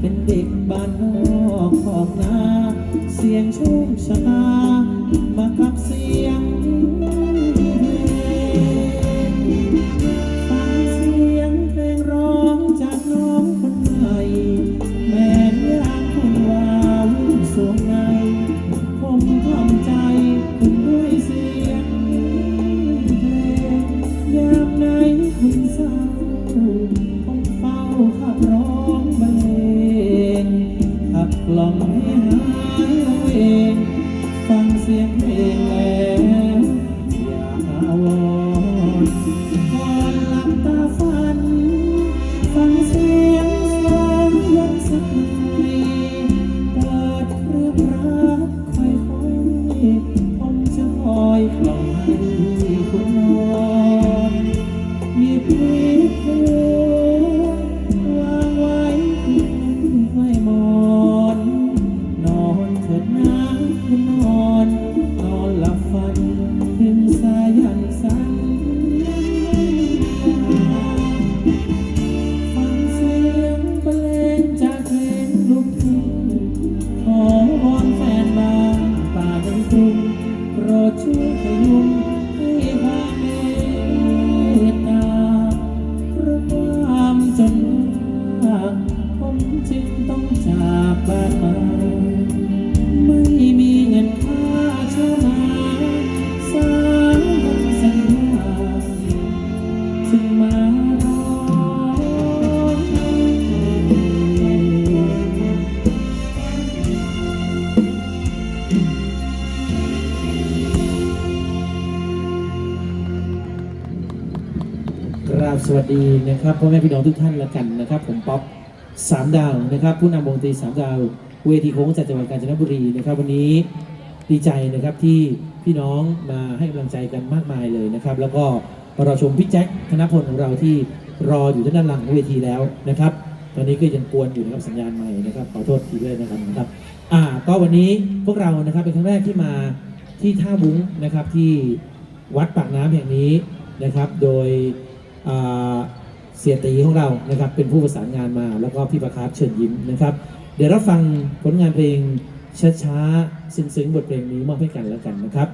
เป็นเด็กบ้านนอกขอบนาเสียงชุ่มชามาขับเสียงฟังเสียงเพลงร้องจากน้องคนใหแม่นยามคนวาวสวงในผมทำใจ ขับกล่อมให้หายระเวงฟังเสียงเพลงแล้วอย่าวรณ์ก่อนหลับตาฝัน ฟังเสียงสองยันสักหน่อยเปิดเครื่องรักค่อยๆผมจะคอยกล่อม ราบสวัสดีนะครับพ่อแม่พี่น้องทุกท่านละกันนะครับ ผมป๊อปสามดาวนะครับ ผู้นำวงดนตรีสามดาว เวทีโค้งจากจังหวัดกาญจนบุรีนะครับ วันนี้ดีใจนะครับที่พี่น้องมาให้กำลังใจกันมากมายเลยนะครับ แล้วก็มารอชมพี่แจ็คธนพลของเราที่รออยู่ด้านหลังเวทีแล้วนะครับ ตอนนี้ก็ยังกวนอยู่นะครับสัญญาณใหม่นะครับขอโทษทีด้วยนะครับนะครับอ่าก็วันนี้พวกเรานะครับเป็นครั้งแรกที่มาที่ท่าบุ้งนะครับที่วัดปากน้ำแห่งนี้นะครับ โดย เสียตีของเรานะครับเป็นผู้ประสานงานมา แล้วก็พี่ประคับเชิญยิ้มนะครับ เดี๋ยวเราฟังผลงานเพลงช้าๆซึ้งๆบทเพลงนี้มอบให้กันแล้วกันนะครับ